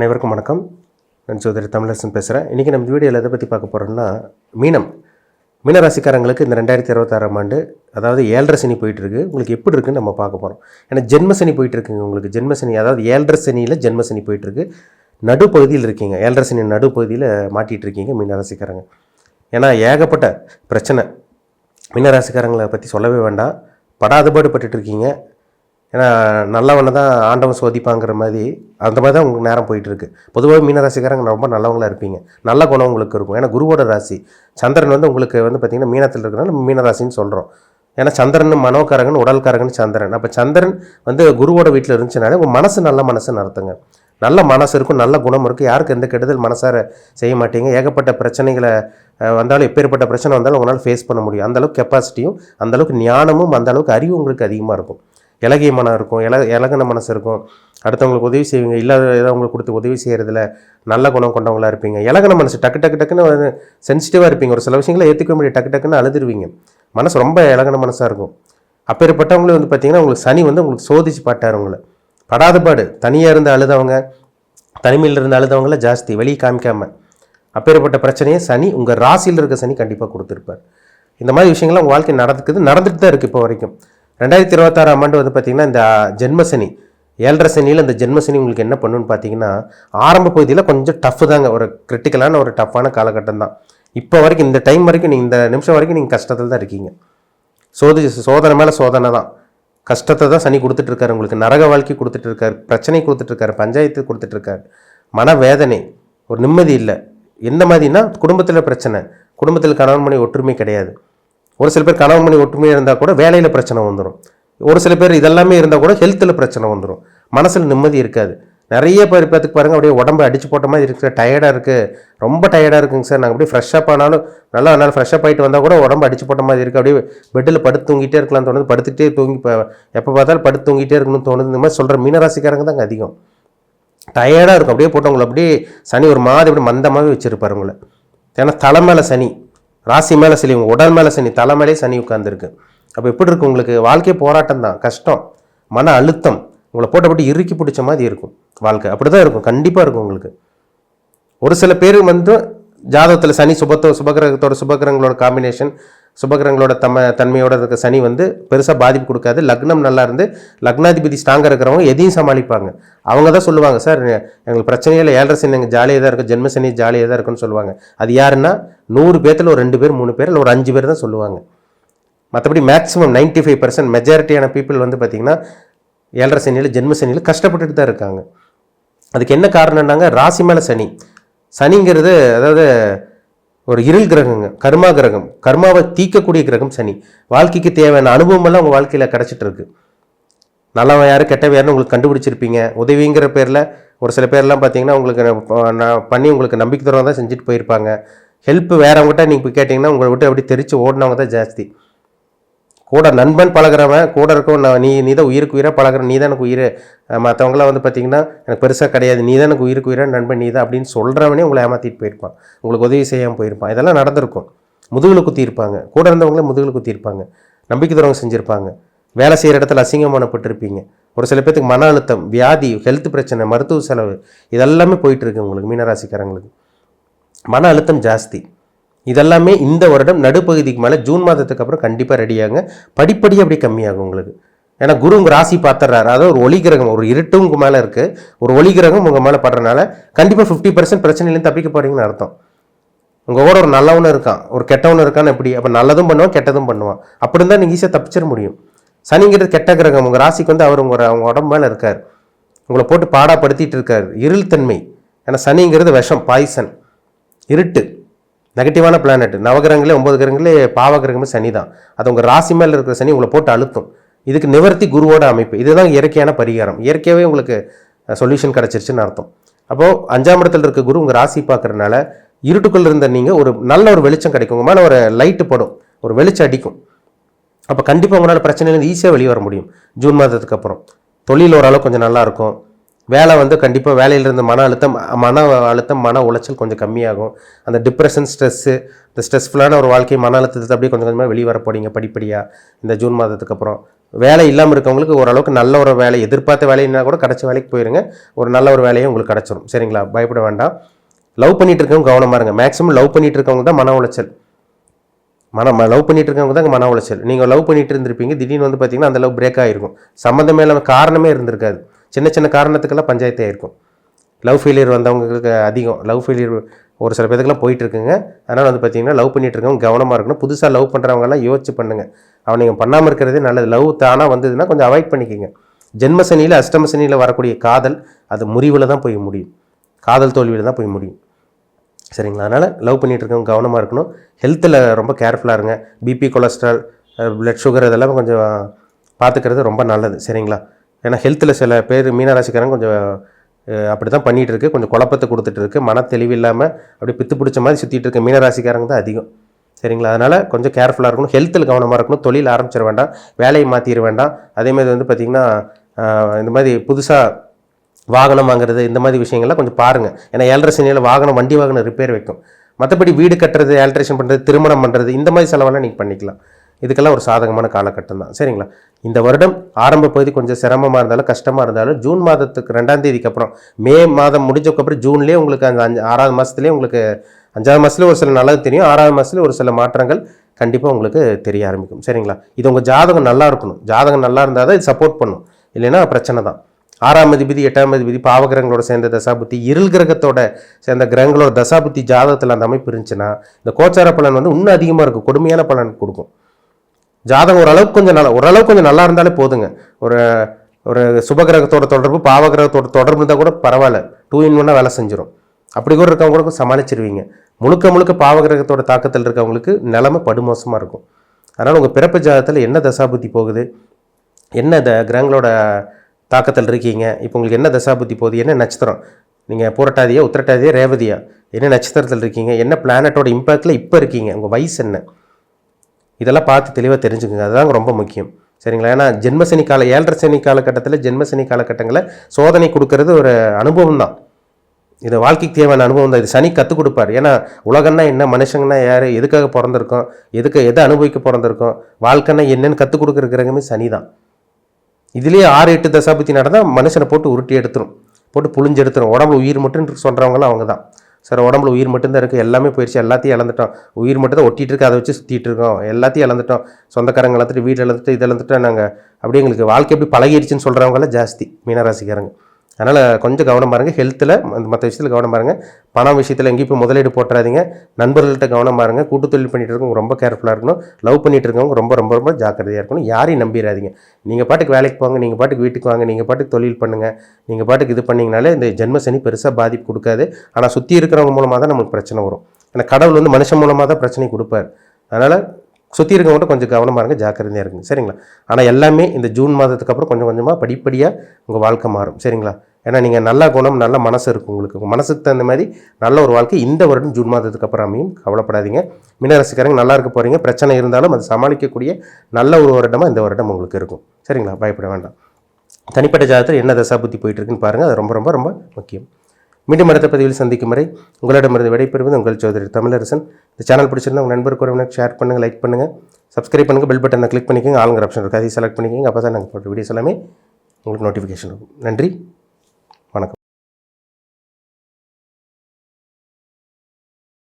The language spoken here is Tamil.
அனைவருக்கும் வணக்கம். நான் சோதரி தமிழரசன் பேசுகிறேன் இன்றைக்கி நம்ம வீடியோவில் எதை பற்றி பார்க்க போகிறோம்னா மீனம். மீனராசிக்காரங்களுக்கு இந்த ரெண்டாயிரத்தி இருபத்தாறாம் ஆண்டு அதாவது ஏழரை சனி போயிட்டுருக்கு. உங்களுக்கு எப்படி இருக்குன்னு நம்ம பார்க்க போகிறோம் ஏன்னா ஜென்மசனி போயிட்டுருக்குங்க உங்களுக்கு. ஜென்மசனி அதாவது ஏழரை சனியில் ஜென்மசனி போயிட்டுருக்கு. நடுப்பகுதியில் இருக்கீங்க. ஏழரை சனி நடுப்பகுதியில் மாட்டிகிட்டு இருக்கீங்க மீனராசிக்காரங்க. ஏன்னா ஏகப்பட்ட பிரச்சனை. மீனராசிக்காரங்களை பற்றி சொல்லவே வேண்டாம். படாதபாடு பட்டுட்டு இருக்கீங்க ஏன்னா நல்லவனை தான் ஆண்டவன் சோதிப்பாங்கிற மாதிரி அந்த மாதிரி தான் உங்களுக்கு நேரம் போயிட்டுருக்கு. பொதுவாக மீனராசிக்காரங்க ரொம்ப நல்லவங்களாக இருப்பீங்க. நல்ல குணம் உங்களுக்கு இருக்கும். ஏன்னா குருவோட ராசி சந்திரன் வந்து உங்களுக்கு வந்து பார்த்தீங்கன்னா மீனத்தில் இருக்கிறனால மீனராசின்னு சொல்கிறோம் ஏன்னா சந்திரன் மனோக்காரகன் உடல்காரகன் சந்திரன். அப்போ சந்திரன் வந்து குருவோட வீட்டில் இருந்துச்சுனாலே உங்கள் மனசு நல்ல மனசு நடத்துங்க. நல்ல மனசு இருக்கும் நல்ல குணம் இருக்கும். யாருக்கு எந்த கெடுதல் மனசார செய்ய மாட்டீங்க. ஏகப்பட்ட பிரச்சனைகளை வந்தாலும் எப்பேற்பட்ட பிரச்சனை வந்தாலும் உங்களால் ஃபேஸ் பண்ண முடியும். அந்தளவுக்கு கெப்பாசிட்டியும் அந்த அளவுக்கு ஞானமும் அந்த அளவுக்கு அறிவும் உங்களுக்கு அதிகமாக இருக்கும். இலகிய மனம் இருக்கும் இல இலகின மனசு இருக்கும். அடுத்தவங்களுக்கு உதவி செய்வீங்க இல்லாத ஏதாவது உங்களுக்கு கொடுத்து உதவி செய்கிறதுல நல்ல குணம் கொண்டவங்களா இருப்பீங்க. இலகின மனசு டக்கு டக்கு டக்குன்னு சென்சிட்டிவாக இருப்பீங்க. ஒரு சில விஷயங்களை ஏற்றுக்க முடியும் டக்கு டக்குன்னு அழுதுருவீங்க. மனசு ரொம்ப இலகின மனசாக இருக்கும். அப்பேற்பட்டவங்களே வந்து பார்த்தீங்கன்னா உங்களுக்கு சனி வந்து உங்களுக்கு சோதிச்சு பாட்டார் உங்களை. படாத பாடு. தனியாக இருந்து அழுதவங்க தனிமையில் இருந்து அழுதவங்கள ஜாஸ்தி வெளியே காமிக்காமல் அப்பேற்பட்ட பிரச்சனையை சனி உங்கள் ராசியில் இருக்க சனி கண்டிப்பாக கொடுத்துருப்பார். இந்த மாதிரி விஷயங்கள்லாம் உங்கள் வாழ்க்கை நடக்குது நடந்துட்டு தான் இருக்குது இப்போ வரைக்கும். ரெண்டாயிரத்தி இருபத்தாறாம் ஆண்டு வந்து பார்த்திங்கன்னா இந்த ஜென்மசனி ஏழரை சனியில் இந்த ஜென்மசனி உங்களுக்கு என்ன பண்ணுன்னு பார்த்தீங்கன்னா ஆரம்ப பகுதியில் கொஞ்சம் டஃப் தாங்க. ஒரு கிரிட்டிக்கலான ஒரு டஃப்பான காலகட்டம் தான். இப்போ வரைக்கும் இந்த டைம் வரைக்கும் நீங்கள் இந்த நிமிஷம் வரைக்கும் நீங்கள் கஷ்டத்தில் தான் இருக்கீங்க. சோதி சோதனை மேலே சோதனை தான். கஷ்டத்தை தான் சனி கொடுத்துட்ருக்காரு உங்களுக்கு நரக வாழ்க்கை கொடுத்துட்ருக்காரு பிரச்சனை கொடுத்துட்ருக்காரு பஞ்சாயத்து கொடுத்துட்ருக்காரு மனவேதனை ஒரு நிம்மதி இல்லை. எந்த மாதிரினா குடும்பத்தில் பிரச்சனை. குடும்பத்தில் கணவன் மனை ஒற்றுமை கிடையாது. ஒரு சில பேர் கணவன் மணி ஒற்றுமையாக இருந்தால் கூட வேலையில் பிரச்சனை வந்துடும் ஒரு சில பேர் இதெல்லாமே இருந்தால் கூட ஹெல்த்தில் பிரச்சனை வந்துடும் மனசில் நிம்மதி இருக்காது. நிறைய பேர் பார்த்துக்கு பாருங்க அப்படியே உடம்பு அடிச்சு போட்ட மாதிரி இருக்குது டயர்டாக இருக்குது ரொம்ப டயர்டாக இருக்குங்க சார். நாங்கள் அப்படியே ஃப்ரெஷ்ஷப் ஆனாலும் நல்லா நல்லா ஃப்ரெஷ்ஷப் ஆகிட்டு வந்தால் கூட உடம்பு அடிச்சு போட்ட மாதிரி இருக்குது அப்படியே பெட்டில் படுத்து தூங்கிட்டே இருக்கலாம் தோணுது. படுத்துக்கிட்டே தூங்கி எப்போ பார்த்தாலும் படுத்து தூங்கிட்டே இருக்கணும்னு தோணுது. இந்த மாதிரி சொல்கிற மீனராசிக்காரங்க தாங்க அதிகம். டயர்டாக இருக்கும். அப்படியே போட்டவங்களை அப்படியே சனி ஒரு மாதிரி அப்படியே மந்தமாகவே வச்சுருப்பாரு உங்களை. ஏன்னா தலை மேலே சனி. ராசி மேலே சனி உங்கள் உடல் மேலே சனி தலை மேலே சனி உட்காந்துருக்கு அப்போ எப்படி இருக்கும் உங்களுக்கு? வாழ்க்கையே போராட்டம் தான். கஷ்டம் மன அழுத்தம் உங்களை போட்டு இறுக்கி பிடிச்ச மாதிரி இருக்கும் வாழ்க்கை. அப்படி தான் இருக்கும். கண்டிப்பாக இருக்கும் உங்களுக்கு. ஒரு சில பேர் வந்து ஜாதகத்தில் சனி சுபத்தோ சுபகிரகத்தோட சுபகிரகங்களோட காம்பினேஷன் சுபகிரகங்களோட தம தன்மையோட இருக்க சனி வந்து பெருசாக பாதிப்பு கொடுக்காது. லக்னம் நல்லா இருந்து லக்னாதிபதி ஸ்ட்ராங்காக இருக்கிறவங்க எதையும் சமாளிப்பாங்க. அவங்க தான் சொல்லுவாங்க சார் எங்களுக்கு பிரச்சனையில் ஏழரை சனி எங்கள் ஜாலியாக தான் இருக்கும். ஜென்ம சனி ஜாலியாக தான் இருக்குன்னு சொல்லுவாங்க. அது யாருன்னா நூறு பேர்த்தில் ஒரு ரெண்டு பேர் மூணு பேர் இல்லை ஒரு அஞ்சு பேர் தான் சொல்லுவாங்க. மற்றபடி மேக்ஸிமம் 95% ஃபைவ் பர்சன்ட் மெஜாரிட்டியான பீப்புள் வந்து பார்த்திங்கன்னா ஏழரை சனியில் ஜென்ம சனியில் கஷ்டப்பட்டுட்டு தான் இருக்காங்க. அதுக்கு என்ன காரணம்னாங்க? ராசி மேலே சனி. சனிங்கிறது அதாவது ஒரு இருள் கிரகங்க கர்மா கிரகம். கர்மாவை தீக்கக்கூடிய கிரகம் சனி. வாழ்க்கைக்கு தேவையான அனுபவம் எல்லாம் உங்கள் வாழ்க்கையில் கிடச்சிட்டு இருக்கு. நல்லவன் யார் கெட்டவன் யாருன்னு உங்களுக்கு கண்டுபிடிச்சிருப்பீங்க. உதவிங்கிற பேரில் ஒரு சில பேர்லாம் பார்த்தீங்கன்னா உங்களுக்கு நான் நான் பண்ணி உங்களுக்கு நம்பிக்கை தரவங்க தான் செஞ்சுட்டு போயிருப்பாங்க. ஹெல்ப் வேறவங்ககிட்ட நீங்கள் போய் கேட்டிங்கன்னா உங்களை விட்டு அப்படி தெரிச்சு ஓடினவங்க தான் ஜாஸ்தி. கூட நண்பன் பழகுறவன் கூட இருக்கவன் நான் நீ நீ தான் உயிருக்கு உயிராக பழகுற நீ தான் எனக்கு உயிர். மற்றவங்களாம் வந்து பார்த்தீங்கன்னா எனக்கு பெருசாக கிடையாது நீ தான் எனக்கு உயிருக்கு உயிராக நண்பன் நீ தான் அப்படின்னு சொல்கிறவனே உங்களை ஏமாற்றிட்டு போயிருப்பான். உங்களுக்கு உதவி செய்யாமல் போயிருப்பான். இதெல்லாம் நடந்திருக்கும். முதுகில் குத்தி இருப்பாங்க. கூட இருந்தவங்களே முதுகில் குத்தியிருப்பாங்க நம்பிக்கை தூரம் செஞ்சுருப்பாங்க. வேலை செய்கிற இடத்துல அசிங்கமானப்பட்டிருப்பீங்க ஒரு சில பேத்துக்கு மன அழுத்தம் வியாதி ஹெல்த் பிரச்சனை மருத்துவ செலவு இதெல்லாமே போயிட்டுருக்கு உங்களுக்கு மீனராசிக்காரங்களுக்கு. மன அழுத்தம் ஜாஸ்தி. இதெல்லாமே இந்த வருடம் நடுப்பகுதிக்கு மேலே ஜூன் மாதத்துக்கு அப்புறம் கண்டிப்பாக ரெடியாகுங்க படிப்படியாக அப்படியே கம்மியாகும் உங்களுக்கு. ஏன்னா குரு உங்கள் ராசி பார்த்துறாரு அதாவது ஒரு ஒளி கிரகம் ஒரு இருட்டும் உங்கள் மேலே இருக்குது ஒரு ஒளி கிரகம் உங்கள் மேலே படுறனால கண்டிப்பாக ஃபிஃப்டி பர்சன்ட் பிரச்சனையிலேருந்து தப்பிக்க போகிறீங்கன்னு அர்த்தம். உங்கள் கூட ஒரு நல்லவனும் இருக்கான். ஒரு கெட்டவனும் இருக்கான்னு எப்படி? அப்போ நல்லதும் பண்ணுவான் கெட்டதும் பண்ணுவான். அப்படி இருந்தால் நீங்கள் ஈஸியாக தப்பிச்சிட முடியும். சனிங்கிறது கெட்ட கிரகம். உங்கள் ராசிக்கு வந்து அவர் உங்கள் அவங்க உடம்பு மேலே இருக்கார். உங்களை போட்டு பாடாப்படுத்திட்டு இருக்கார். இருள் தன்மை. ஏன்னா சனிங்கிறது விஷம் பாய்சன். இருட்டு. நெகட்டிவான பிளானட் நவகிரகங்களே ஒன்பது கிரகங்களே பாவ கிரகமே சனி தான் அது உங்கள் ராசி மேலே இருக்கிற சனி உங்களை போட்டு அழுத்தும். இதுக்கு நிவர்த்தி குருவோட அமைப்பு. இதுதான் இயற்கையான பரிகாரம். இயற்கையாகவே உங்களுக்கு சொல்யூஷன் கிடச்சிருச்சுன்னு அர்த்தம். அப்போது அஞ்சாம் இடத்துல இருக்க குரு உங்கள் ராசி பார்க்குறதுனால இருட்டுக்குள்ளே இருந்த நீங்கள் ஒரு நல்ல ஒரு வெளிச்சம் கிடைக்கும். உங்கள் மேலே ஒரு லைட்டு படும். ஒரு வெளிச்சம் அடிக்கும். அப்போ கண்டிப்பாக உங்களால் பிரச்சனையிலேருந்து ஈஸியாக வெளியே வர முடியும். ஜூன் மாதத்துக்கு அப்புறம். தொழில் ஓரளவு கொஞ்சம் நல்லாயிருக்கும் வேலை வந்து கண்டிப்பாக வேலையில் இருந்த மன அழுத்தம் மன அழுத்தம் மன உளைச்சல் கொஞ்சம் கம்மியாகும். அந்த டிப்ரெஷன் ஸ்ட்ரெஸ்ஸு இந்த ஸ்ட்ரெஸ்ஃபுல்லான ஒரு வாழ்க்கை மன அழுத்தத்தை அப்படியே கொஞ்சம் கொஞ்சமாக வெளியே வர படிப்படியாக இந்த ஜூன் மாதத்துக்கு அப்புறம். வேலை இல்லாமல் இருக்கவங்களுக்கு ஓரளவுக்கு நல்ல ஒரு வேலை எதிர்பார்த்த வேலைன்னா கூட கிடச்ச வேலைக்கு போயிருங்க. ஒரு நல்ல ஒரு வேலையை உங்களுக்கு கிடச்சிரும். சரிங்களா? பயப்பட வேண்டாம். லவ் பண்ணிட்டு இருக்கவங்க கவனமாக இருங்க. மேக்ஸிமம் லவ் பண்ணிட்டு இருக்கவங்க தான் மன உளைச்சல். மன லவ் பண்ணிட்டு இருக்கவங்க தான் மன உளைச்சல். நீங்கள் லவ் பண்ணிட்டு இருந்திருப்பீங்க. திடீர்னு வந்து பார்த்தீங்கன்னா அந்த லவ் பிரேக் ஆகிருக்கும் சம்மந்தமே இல்லாமல் காரணமே இருந்திருக்காது. சின்ன சின்ன காரணத்துக்கெல்லாம் பஞ்சாயத்து ஆகிருக்கும் லவ் ஃபெயிலியர் வந்தவங்களுக்கு அதிகம். லவ் ஃபெயிலியர் ஒரு சில பேருக்குலாம் போயிட்டுருக்குங்க. அதனால் வந்து பார்த்தீங்கன்னா லவ் பண்ணிகிட்ருக்கவங்க இருக்கவங்க கவனமாக இருக்கணும். புதுசாக லவ் பண்ணுறவங்கலாம் யோசிச்சு பண்ணுங்க. அவன் நீங்கள் பண்ணாமல் இருக்கிறதே நல்லது. லவ் தானாக வந்ததுன்னா கொஞ்சம் அவாய்ட் பண்ணிக்கோங்க. ஜென்ம சனியில் அஷ்டம சனியில் வரக்கூடிய காதல் அது முறிவில் தான் போய் முடியும். காதல் தோல்வியில் தான் போய் முடியும். சரிங்களா? அதனால் லவ் பண்ணிகிட்ருக்கவங்க இருக்கவங்க கவனமாக இருக்கணும் ஹெல்த்தில் ரொம்ப கேர்ஃபுல்லாக இருங்க. பிபி கொலஸ்ட்ரால் ப்ளட் சுகர் இதெல்லாம் கொஞ்சம் பார்த்துக்கிறது ரொம்ப நல்லது. சரிங்களா? ஏன்னா ஹெல்த்தில் சில பேர் மீனராசிக்காரங்க கொஞ்சம் அப்படி தான் பண்ணிகிட்டு இருக்கு கொஞ்சம் குழப்பத்தை கொடுத்துட்டு இருக்கு மன தெளிவு இல்லாமல் அப்படி பித்து பிடிச்ச மாதிரி சுற்றிட்டு இருக்க மீனராசிக்காரங்க தான் அதிகம். சரிங்களா? அதனால் கொஞ்சம் கேர்ஃபுல்லாக இருக்கணும். ஹெல்த்தில் கவனமாக இருக்கணும். தொழில் ஆரம்பிச்சிட வேண்டாம். வேலையை மாற்றிட வேண்டாம். அதேமாதிரி வந்து பார்த்திங்கன்னா இந்த மாதிரி புதுசாக வாகனம் வாங்குறது இந்த மாதிரி விஷயங்கள்லாம் கொஞ்சம் பாருங்கள் ஏன்னா ஏழரை சனியில் வாகனம் வண்டி வாகனம் ரிப்பேர் வைக்கும். மற்றபடி வீடு கட்டுறது ஆல்ட்ரேஷன் பண்ணுறது திருமணம் பண்ணுறது இந்த மாதிரி செலவெல்லாம் நீங்கள் பண்ணிக்கலாம். இதுக்கெல்லாம் ஒரு சாதகமான காலகட்டம் தான். சரிங்களா? இந்த வருடம் ஆரம்ப பகுதி கொஞ்சம் சிரமமாக இருந்தாலும் கஷ்டமாக இருந்தாலும் ஜூன் மாதத்துக்கு ரெண்டாம் தேதிக்கு அப்புறம் மே மாதம் முடிஞ்சக்கப்புறம் ஜூன்லேயே உங்களுக்கு அந்த அஞ்சு ஆறாவது மாதத்துலேயே உங்களுக்கு அஞ்சாவது மாதத்துல ஒரு சில நல்லது தெரியும் ஆறாவது மாதத்துல ஒரு சில மாற்றங்கள் கண்டிப்பாக உங்களுக்கு தெரிய ஆரம்பிக்கும். சரிங்களா? இது உங்கள் ஜாதகம் நல்லா இருக்கணும். ஜாதகம் நல்லா இருந்தால் தான் இது சப்போர்ட் பண்ணும். இல்லைன்னா பிரச்சனை தான். ஆறாம் அதிபதி எட்டாம் அதிபதி பாவகிரகங்களோட சேர்ந்த தசாபுத்தி இருள் கிரகத்தோட சேர்ந்த கிரகங்களோட தசாபுத்தி ஜாதகத்தில் அந்த அமைப்பு இருந்துச்சுன்னா இந்த கோச்சார பலன் வந்து இன்னும் அதிகமாக இருக்கும். கொடுமையான பலன் கொடுக்கும். ஜாதகம் ஓரளவுக்கு கொஞ்சம் நல்லா ஓரளவுக்கு கொஞ்சம் நல்லா இருந்தாலே போதுங்க. ஒரு ஒரு சுபகிரகத்தோட தொடர்பு பாவகிரகத்தோட தொடர்பு இருந்தால் கூட பரவாயில்ல. டூ இன் ஒன்னாக வேலை செஞ்சிடும் அப்படி கூட இருக்கவங்க கூட சமாளிச்சிருவீங்க. முழுக்க முழுக்க பாவகிரகத்தோட தாக்கத்தில் இருக்கவங்களுக்கு நிலமை படுமோசமாக இருக்கும். அதனால் உங்கள் பிறப்பு ஜாதகத்தில் என்ன தசாபுத்தி போகுது? என்ன த கிரகங்களோட தாக்கத்தில் இருக்கீங்க? இப்போ உங்களுக்கு என்ன தசாபுத்தி போகுது? என்ன நட்சத்திரம்? நீங்கள் பூரட்டாதியா உத்திரட்டாதியா ரேவதியா? என்ன நட்சத்திரத்தில் இருக்கீங்க? என்ன பிளானட்டோட இம்பாக்டில் இப்போ இருக்கீங்க? உங்கள் வயசு என்ன? இதெல்லாம் பார்த்து தெளிவாக தெரிஞ்சுக்கோங்க. அதுதான் ரொம்ப முக்கியம். சரிங்களா? ஏன்னா ஜென்மசனி கால ஏழரை சனி காலகட்டத்தில் ஜென்மசனி காலகட்டங்களில் சோதனை கொடுக்கறது ஒரு அனுபவம் தான் இது வாழ்க்கைக்கு தேவையான அனுபவம் தான் இது சனி கற்றுக் கொடுப்பார். ஏன்னா உலகம்னா என்ன? மனுஷங்கன்னா யார்? எதுக்காக பிறந்திருக்கோம்? எதுக்கு எதை அனுபவிக்க பிறந்திருக்கோம்? வாழ்க்கைன்னா என்னன்னு கற்றுக் கொடுக்குற சனி தான் இதுலேயே ஆறு எட்டு தசாபத்தி நடந்தால் மனுஷனை போட்டு உருட்டி எடுத்துரும். போட்டு புழிஞ்சு உடம்பு உடம்புல உயிர் மட்டும் சொல்கிறவங்களாம் அவங்க தான் சார் உடம்புல உயிர் மட்டும்தான் இருக்குது எல்லாமே போயிடுச்சு எல்லாத்தையும் இழந்துட்டோம். உயிர் மட்டும் தான் ஒட்டிகிட்டு இருக்கு. அதை வச்சு சுற்றிட்டு இருக்கோம். எல்லாத்தையும் இழந்துட்டோம். சொந்தக்காரங்க இழந்துட்டு வீடு இழந்துட்டு இதை இழந்துட்டோம் நாங்கள் அப்படியே எங்களுக்கு வாழ்க்கை எப்படி பழகிடுச்சுன்னு சொல்கிறவங்களாம் ஜாஸ்தி. மீனராசிக்காரங்க. அதனால் கொஞ்சம் கவனம் பாருங்கள் ஹெல்த்தில் மற்ற விஷயத்தில் கவனம் பாருங்கள் பணம் விஷயத்தில் எங்கேயும் இப்போ முதலீடு போட்டுறாதீங்க. நண்பர்கள்ட்ட கவனம் பாருங்கள் கூட்டு தொழில் பண்ணிட்டு இருக்கவங்க ரொம்ப கேர்ஃபுல்லாக இருக்கணும். லவ் பண்ணிட்டு இருக்கவங்க ரொம்ப ரொம்ப ரொம்ப ஜாக்கிரதையாக இருக்கணும். யாரையும் நம்பிடாதீங்க நீங்கள் பாட்டுக்கு வேலைக்கு போங்க. நீங்கள் பாட்டுக்கு வீட்டுக்கு வாங்க. நீங்கள் பாட்டுக்கு தொழில் பண்ணுங்கள் நீங்கள் பாட்டுக்கு இது பண்ணிங்கனாலே இந்த ஜென்மசனி பெருசாக பாதிப்பு கொடுக்காது. ஆனால் சுற்றி இருக்கிறவங்க மூலமாக தான் நமக்கு பிரச்சனை வரும். ஏன்னா கடவுள் வந்து மனுஷன் மூலமாக தான் பிரச்சனை கொடுப்பார். அதனால் சுற்றி இருக்கவங்கள்ட்ட கொஞ்சம் கவனமாக இருங்க. ஜாக்கிரதையாக இருக்குங்க சரிங்களா? ஆனால் எல்லாமே இந்த ஜூன் மாதத்துக்கு அப்புறம் கொஞ்சம் கொஞ்சமாக படிப்படியாக உங்கள் வாழ்க்கை மாறும். சரிங்களா? ஏன்னா நீங்கள் நல்ல குணம் நல்ல மனசு இருக்கும் உங்களுக்கு. உங்கள் மனசுக்கு தகுந்த மாதிரி நல்ல ஒரு வாழ்க்கை இந்த வருடம் ஜூன் மாதத்துக்கு அப்புறம் அமையும் கவலைப்படாதீங்க. மீனராசிக்காரங்க நல்லா இருக்க போகிறீங்க பிரச்சனை இருந்தாலும் அது சமாளிக்கக்கூடிய நல்ல ஒரு வருடமாக இந்த வருடம் உங்களுக்கு இருக்கும். சரிங்களா? பயப்பட வேண்டாம். தனிப்பட்ட ஜாதகத்தில் என்ன தசாபுத்தி போயிட்டு இருக்குன்னு பாருங்கள் அது ரொம்ப ரொம்ப ரொம்ப முக்கியம். மீண்டும் அடுத்த பதிவில் சந்திக்கும் வரை உங்களிடமிருந்து விடைபெறுவது உங்கள் சோதரி தமிழரசன். இந்த சேனல் பிடிச்சிருந்தா உங்கள் நண்பருக்கு உறவினர் ஷேர் பண்ணுங்கள் லைக் பண்ணுங்கள் சப்ஸ்கிரைப் பண்ணுங்கள் பெல் பட்டனை கிளிக் பண்ணிக்கோங்க. ஆளுங்கிற ஆப்ஷன் இருக்குது. அதையும் செலக்ட் பண்ணிக்கோங்க. அப்போ தான் நாங்கள் போட்ட வீடியோஸ் எல்லாமே உங்களுக்கு நோட்டிஃபிகேஷன் இருக்கும் நன்றி.